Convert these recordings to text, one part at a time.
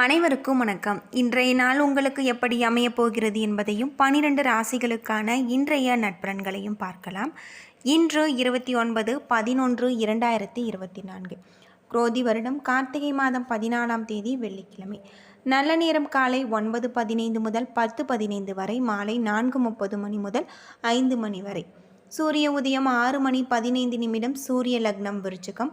அனைவருக்கும் வணக்கம். இன்றைய நாள் உங்களுக்கு எப்படி அமையப் போகிறது என்பதையும் பனிரெண்டு ராசிகளுக்கான இன்றைய நட்பலன்களையும் பார்க்கலாம். இன்று இருபத்தி ஒன்பது பதினொன்று இரண்டாயிரத்தி இருபத்தி நான்கு. குரோதி வருடம் கார்த்திகை மாதம் பதினாலாம் தேதி வெள்ளிக்கிழமை. நல்ல நேரம் காலை ஒன்பது பதினைந்து முதல் பத்து பதினைந்து வரை மாலை நான்கு முப்பது மணி முதல் ஐந்து மணி வரை. சூரிய உதயம் ஆறு மணி பதினைந்து நிமிடம் சூரிய லக்னம் விருச்சிகம்.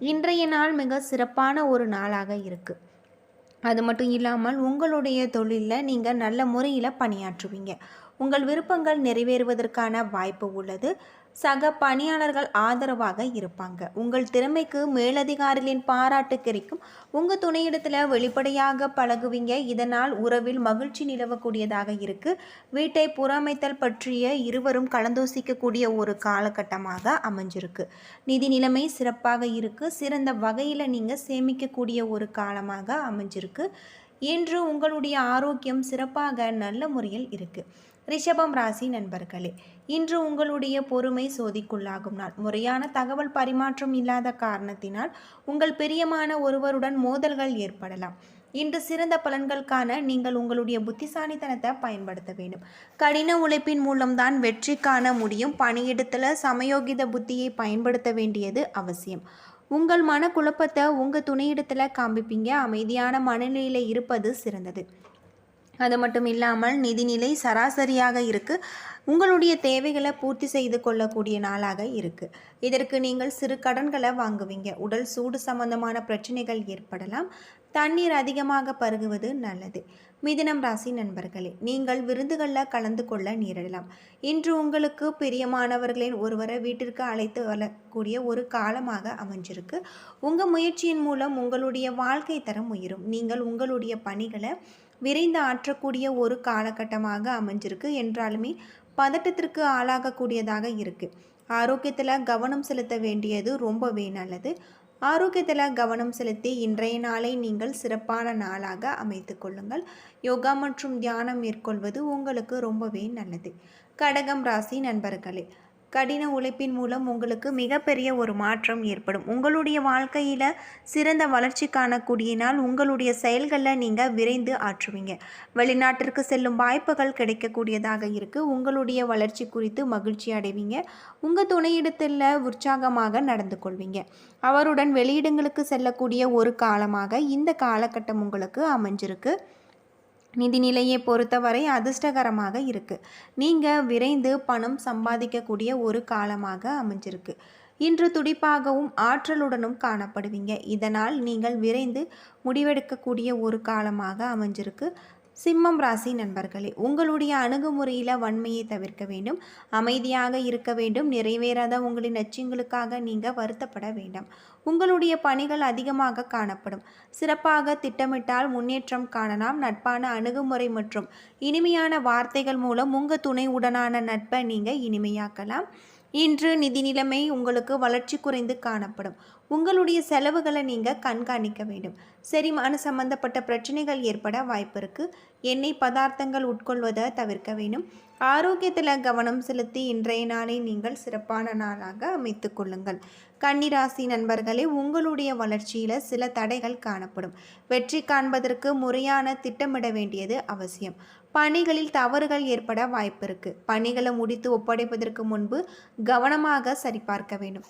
இன்றைய நாள் மிக சிறப்பான ஒரு நாளாக இருக்குது அது மட்டும் இல்லாமல் உங்களுடைய தொழிலில் நீங்கள் நல்ல முறையில் பணியாற்றுவீங்க. உங்கள் விருப்பங்கள் நிறைவேறுவதற்கான வாய்ப்பு உள்ளது. சக பணியாளர்கள் ஆதரவாக இருப்பாங்க. உங்கள் திறமைக்கு மேலதிகாரிகளின் பாராட்டு கிடைக்கும். உங்கள் துணையிடத்தில் வெளிப்படையாக பழகுவீங்க. இதனால் உறவில் மகிழ்ச்சி நிலவக்கூடியதாக இருக்குது வீட்டை புறமைத்தல் பற்றிய இருவரும் கலந்தோசிக்கக்கூடிய ஒரு காலகட்டமாக அமைஞ்சிருக்கு. நிதி நிலைமை சிறப்பாக இருக்குது சிறந்த வகையில் நீங்கள் சேமிக்கக்கூடிய ஒரு காலமாக அமைஞ்சிருக்கு. இன்று உங்களுடைய ஆரோக்கியம் சிறப்பாக நல்ல முறையில் இருக்குது ரிஷபம் ராசி நண்பர்களே இன்று உங்களுடைய பொறுமை சோதிக்குள்ளாகும் நாள். முறையான தகவல் பரிமாற்றம் இல்லாத காரணத்தினால் உங்கள் பிரியமான ஒருவருடன் மோதல்கள் ஏற்படலாம். இன்று சிறந்த பலன்கள் காண நீங்கள் உங்களுடைய புத்திசாலித்தனத்தை பயன்படுத்த வேண்டும். கடின உழைப்பின் மூலம்தான் வெற்றி காண முடியும். பணியிடத்தில் சமயோகித புத்தியை பயன்படுத்த வேண்டியது அவசியம். உங்கள் மனக்குழப்பத்தை உங்கள் துணையிடத்தில் காண்பிப்பீங்க. அமைதியான மனநிலையில் இருப்பது சிறந்தது. அது மட்டும் இல்லாமல் நிதிநிலை சராசரியாக இருக்குது உங்களுடைய தேவைகளை பூர்த்தி செய்து கொள்ளக்கூடிய நாளாக இருக்குது இதற்கு நீங்கள் சிறு கடன்களை வாங்குவீங்க. உடல் சூடு சம்பந்தமான பிரச்சனைகள் ஏற்படலாம். தண்ணீர் அதிகமாக பருகுவது நல்லது. மிதினம் ராசி நண்பர்களே நீங்கள் விருந்துகளில் கலந்து கொள்ள நேரிடலாம். இன்று உங்களுக்கு பிரியமானவர்களின் ஒருவரை வீட்டிற்கு அழைத்து வரக்கூடிய ஒரு காலமாக அமைஞ்சிருக்கு. உங்கள் முயற்சியின் மூலம் உங்களுடைய வாழ்க்கை தரம் உயரும். நீங்கள் உங்களுடைய பணிகளை விரைந்து ஆற்றக்கூடிய ஒரு காலகட்டமாக அமைஞ்சிருக்கு. என்றாலுமே பதட்டத்திற்கு ஆளாகக்கூடியதாக இருக்குது ஆரோக்கியத்தில் கவனம் செலுத்த வேண்டியது ரொம்பவே நல்லது. ஆரோக்கியத்தில் கவனம் செலுத்தி இன்றைய நாளை நீங்கள் சிறப்பான நாளாக அமைத்து கொள்ளுங்கள். யோகா மற்றும் தியானம் மேற்கொள்வது உங்களுக்கு ரொம்பவே நல்லது. கடகம் ராசி நண்பர்களே கடின உழைப்பின் மூலம் உங்களுக்கு மிகப்பெரிய ஒரு மாற்றம் ஏற்படும். உங்களுடைய வாழ்க்கையில் சிறந்த வளர்ச்சி காணக்கூடியனால் உங்களுடைய செயல்களில் நீங்கள் விரைந்து ஆற்றுவீங்க. வெளிநாட்டிற்கு செல்லும் வாய்ப்புகள் கிடைக்கக்கூடியதாக இருக்குது உங்களுடைய வளர்ச்சி குறித்து மகிழ்ச்சி அடைவீங்க. உங்கள் துணையிடத்தில் உற்சாகமாக நடந்து கொள்வீங்க. அவருடன் வெளியிடங்களுக்கு செல்லக்கூடிய ஒரு காலமாக இந்த காலகட்டம் உங்களுக்கு அமைஞ்சிருக்கு. நிதி நிலையை பொறுத்தவரை அதிர்ஷ்டகரமாக இருக்குது நீங்கள் விரைந்து பணம் சம்பாதிக்கக்கூடிய ஒரு காலமாக அமைஞ்சிருக்கு. இன்று துடிப்பாகவும் ஆற்றலுடனும் காணப்படுவீங்க. இதனால் நீங்கள் விரைந்து முடிவெடுக்கக்கூடிய ஒரு காலமாக அமைஞ்சிருக்கு. சிம்மம் ராசி நண்பர்களே உங்களுடைய அணுகுமுறையில் வன்மையை தவிர்க்க வேண்டும். அமைதியாக இருக்க வேண்டும். நிறைவேறாத உங்களின் லட்சியங்களுக்காக நீங்கள் வருத்தப்பட வேண்டாம். உங்களுடைய பணிகள் அதிகமாக காணப்படும். சிறப்பாக திட்டமிட்டால் முன்னேற்றம் காணலாம். நட்பான அணுகுமுறை மற்றும் இனிமையான வார்த்தைகள் மூலம் உங்கள் துணை உடனான நட்பை நீங்கள் இனிமையாக்கலாம். இன்று நிதி நிலைமை உங்களுக்கு வளர்ச்சி குறைந்து காணப்படும். உங்களுடைய செலவுகளை நீங்கள் கண்காணிக்க வேண்டும். செரிமான சம்பந்தப்பட்ட பிரச்சனைகள் ஏற்பட வாய்ப்பு இருக்குது எண்ணெய் பதார்த்தங்கள் உட்கொள்வதை தவிர்க்க வேண்டும். ஆரோக்கியத்தில் கவனம் செலுத்தி இன்றைய நாளை நீங்கள் சிறப்பான நாளாக அமைத்து கொள்ளுங்கள். கன்னிராசி நண்பர்களே உங்களுடைய வளர்ச்சியில் சில தடைகள் காணப்படும். வெற்றி காண்பதற்கு முறையான திட்டமிட வேண்டியது அவசியம். பணிகளில் தவறுகள் ஏற்பட வாய்ப்பு இருக்குது பணிகளை முடித்து ஒப்படைப்பதற்கு முன்பு கவனமாக சரிபார்க்க வேண்டும்.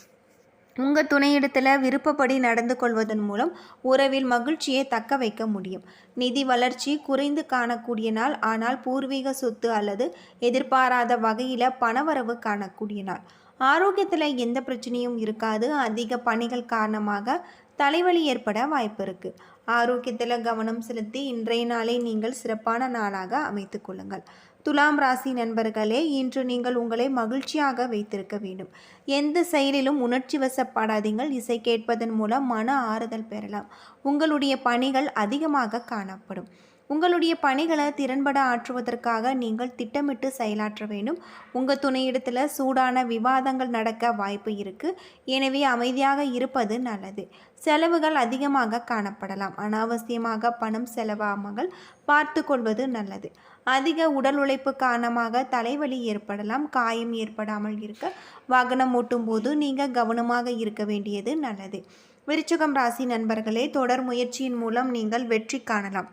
உங்கள் துணையிடத்தில் விருப்பப்படி நடந்து கொள்வதன் மூலம் உறவில் மகிழ்ச்சியை தக்க வைக்க முடியும். நிதி வளர்ச்சி குறைந்து காணக்கூடிய நாள் ஆனால் பூர்வீக சொத்து அல்லது எதிர்பாராத வகையில் பணவரவு காணக்கூடிய நாள். ஆரோக்கியத்தில் எந்த பிரச்சனையும் இருக்காது. அதிக பணிகள் காரணமாக தலைவலி ஏற்பட வாய்ப்பு இருக்குது ஆரோக்கியத்தில் கவனம் செலுத்தி இன்றைய நாளை நீங்கள் சிறப்பான நாளாக அமைத்து கொள்ளுங்கள். துலாம் ராசி நண்பர்களே இன்று நீங்கள் உங்களை மகிழ்ச்சியாக வைத்திருக்க வேண்டும். எந்த செயலிலும் உணர்ச்சி வசப்படாதீங்கள். இசை கேட்பதன் மூலம் மன ஆறுதல் பெறலாம். உங்களுடைய பணிகள் அதிகமாக காணப்படும். உங்களுடைய பணிகளை திறன்பட ஆற்றுவதற்காக நீங்கள் திட்டமிட்டு செயலாற்ற வேண்டும். உங்கள் துணையிடத்தில் சூடான விவாதங்கள் நடக்க வாய்ப்பு இருக்குது எனவே அமைதியாக இருப்பது நல்லது. செலவுகள் அதிகமாக காணப்படலாம். அனாவசியமாக பணம் செலவாமல் பார்த்து கொள்வது நல்லது. அதிக உடல் உழைப்பு காரணமாக தலைவலி ஏற்படலாம். காயம் ஏற்படாமல் இருக்க வாகனம் ஓட்டும் போது நீங்கள் கவனமாக இருக்க வேண்டியது நல்லது. விருச்சகம் ராசி நண்பர்களே தொடர் முயற்சியின் மூலம் நீங்கள் வெற்றி காணலாம்.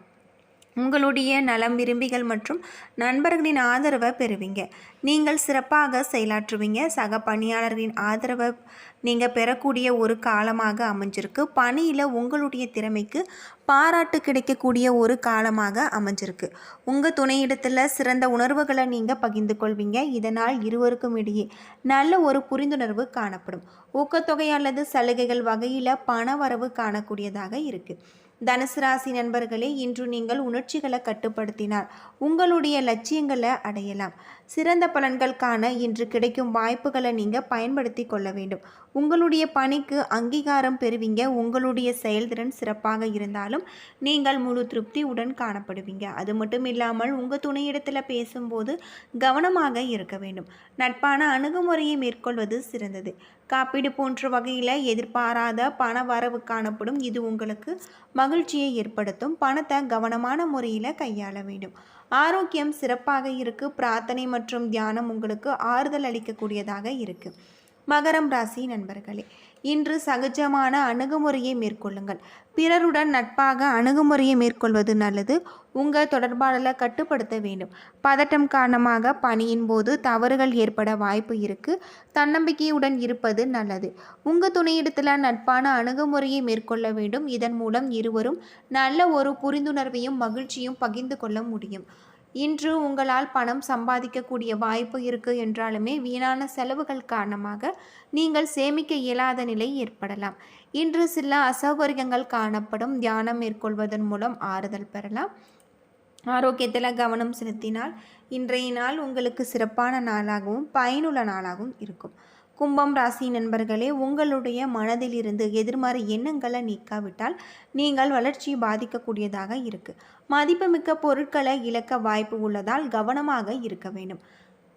உங்களுடைய நலம் விரும்பிகள் மற்றும் நண்பர்களின் ஆதரவை பெறுவீங்க. நீங்கள் சிறப்பாக செயலாற்றுவீங்க. சக பணியாளர்களின் ஆதரவை நீங்கள் பெறக்கூடிய ஒரு காலமாக அமைஞ்சிருக்கு. பணியில் உங்களுடைய திறமைக்கு பாராட்டு கிடைக்கக்கூடிய ஒரு காலமாக அமைஞ்சிருக்கு. உங்கள் துணையிடத்தில் சிறந்த உணர்வுகளை நீங்கள் பகிர்ந்து கொள்வீங்க. இதனால் இருவருக்கும் இடையே நல்ல ஒரு புரிந்துணர்வு காணப்படும். ஊக்கத்தொகை அல்லது சலுகைகள் வகையில் பண வரவு காணக்கூடியதாக இருக்குது தனுசு ராசி நண்பர்களே இன்று நீங்கள் உணர்ச்சிகளை கட்டுப்படுத்தினால் உங்களுடைய லட்சியங்களை அடையலாம். சிறந்த பலன்கள் காண இன்று கிடைக்கும் வாய்ப்புகளை நீங்கள் பயன்படுத்தி கொள்ள வேண்டும். உங்களுடைய பணிக்கு அங்கீகாரம் பெறுவீங்க. உங்களுடைய செயல்திறன் சிறப்பாக இருந்தாலும் நீங்கள் முழு திருப்தியுடன் காணப்படுவீங்க. அது மட்டும் இல்லாமல் உங்கள் துணையிடத்தில் பேசும்போது கவனமாக இருக்க வேண்டும். நட்பான அணுகுமுறையை மேற்கொள்வது சிறந்தது. காப்பீடு போன்ற வகையில் எதிர்பாராத பண வரவு காணப்படும். இது உங்களுக்கு மகிழ்ச்சியை ஏற்படுத்தும். பணத்தை கவனமான முறையில் கையாள வேண்டும். ஆரோக்கியம் சிறப்பாக இருக்கு. பிரார்த்தனை மற்றும் தியானம் உங்களுக்கு ஆறுதல் அளிக்கக்கூடியதாக இருக்குது மகரம் ராசி நண்பர்களே இன்று சகஜமான அணுகுமுறையை மேற்கொள்ளுங்கள். பிறருடன் நட்பாக அணுகுமுறையை மேற்கொள்வது நல்லது. உங்கள் தொடர்பாடலை கட்டுப்படுத்த வேண்டும். பதட்டம் காரணமாக பணியின் போது தவறுகள் ஏற்பட வாய்ப்பு இருக்குது தன்னம்பிக்கையுடன் இருப்பது நல்லது. உங்கள் துணையிடத்தில் நட்பான அணுகுமுறையை மேற்கொள்ள வேண்டும். இதன் மூலம் இருவரும் நல்ல ஒரு புரிந்துணர்வையும் மகிழ்ச்சியும் பகிர்ந்து கொள்ள முடியும். இன்று உங்களால் பணம் சம்பாதிக்கக்கூடிய வாய்ப்பு இருக்குது என்றாலுமே வீணான செலவுகள் காரணமாக நீங்கள் சேமிக்க இயலாத நிலை ஏற்படலாம். இன்று சில அசௌகரியங்கள் காணப்படும். தியானம் மேற்கொள்வதன் மூலம் ஆறுதல் பெறலாம். ஆரோக்கியத்தில் கவனம் செலுத்தினால் இன்றைய நாள் உங்களுக்கு சிறப்பான நாளாகவும் பயனுள்ள நாளாகவும் இருக்கும். கும்பம் ராசி நண்பர்களே உங்களுடைய மனதிலிருந்து எதிர்மறை எண்ணங்களை நீக்காவிட்டால் நீங்கள் வளர்ச்சியை பாதிக்கக்கூடியதாக இருக்குது மதிப்புமிக்க பொருட்களை இழக்க வாய்ப்பு உள்ளதால் கவனமாக இருக்க வேண்டும்.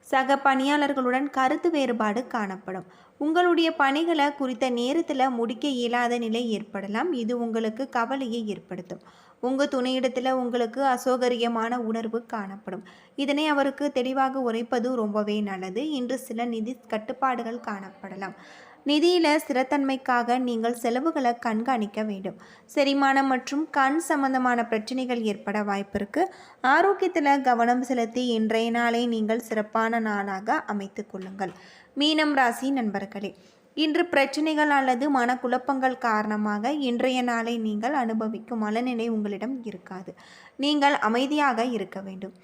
சக பணியாளர்களுடன் கருத்து வேறுபாடு காணப்படும். உங்களுடைய பணிகளை குறித்த நேரத்தில் முடிக்க இயலாத நிலை ஏற்படலாம். இது உங்களுக்கு கவலையை ஏற்படுத்தும். உங்கள் துணையிடத்தில் உங்களுக்கு அசௌகரியமான உணர்வு காணப்படும். இதனை அவருக்கு தெளிவாக உரைப்பது ரொம்பவே நல்லது. இன்று சில நிதி கட்டுப்பாடுகள் காணப்படலாம். நிதியில் ஸ்திரத்தன்மைக்காக நீங்கள் செலவுகளை கண்காணிக்க வேண்டும். செரிமானம் மற்றும் கண் சம்பந்தமான பிரச்சனைகள் ஏற்பட வாய்ப்பிருக்கு. ஆரோக்கியத்தில் கவனம் செலுத்தி இன்றைய நாளை நீங்கள் சிறப்பான நாளாக அமைத்து கொள்ளுங்கள். மீனம் ராசி நண்பர்களே இன்று பிரச்சனைகள் அல்லது மனக்குழப்பங்கள் காரணமாக இன்றைய நாளை நீங்கள் அனுபவிக்கும் மனநிலை உங்களிடம் இருக்காது. நீங்கள் அமைதியாக இருக்க வேண்டும்.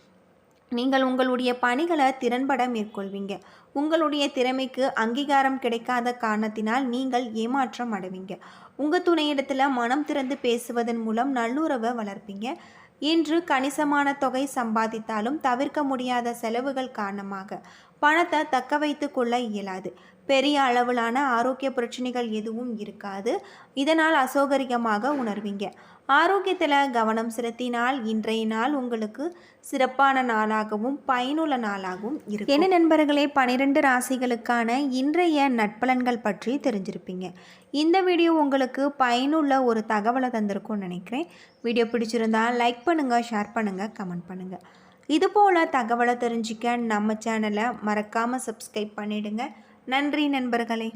நீங்கள் உங்களுடைய பணிகளை திறன்பட மேற்கொள்வீங்க. உங்களுடைய திறமைக்கு அங்கீகாரம் கிடைக்காத காரணத்தினால் நீங்கள் ஏமாற்றம் அடைவீங்க. உங்கள் துணையிடத்தில் மனம் திறந்து பேசுவதன் மூலம் நல்லுறவை வளர்ப்பீங்க. இன்று கணிசமான தொகை சம்பாதித்தாலும் தவிர்க்க முடியாத செலவுகள் காரணமாக பணத்தை தக்க வைத்து கொள்ள இயலாது. பெரிய அளவிலான ஆரோக்கிய பிரச்சனைகள் எதுவும் இருக்காது. இதனால் அசௌகரியமாக உணர்வீங்க. ஆரோக்கியத்தில் கவனம் செலுத்தினால் இன்றைய நாள் உங்களுக்கு சிறப்பான நாளாகவும் பயனுள்ள நாளாகவும் இருக்கும். என்ன நண்பர்களே பனிரெண்டு ராசிகளுக்கான இன்றைய நட்பலன்கள் பற்றி தெரிஞ்சிருப்பீங்க. இந்த வீடியோ உங்களுக்கு பயனுள்ள ஒரு தகவலை தந்திருக்கும்னு நினைக்கிறேன். வீடியோ பிடிச்சிருந்தால் லைக் பண்ணுங்கள் ஷேர் பண்ணுங்கள் கமெண்ட் பண்ணுங்கள் இதுபோல் தகவலை தெரிஞ்சிக்க நம்ம சேனலை மறக்காமல் சப்ஸ்கிரைப் பண்ணிவிடுங்க நன்றி நண்பர்களே.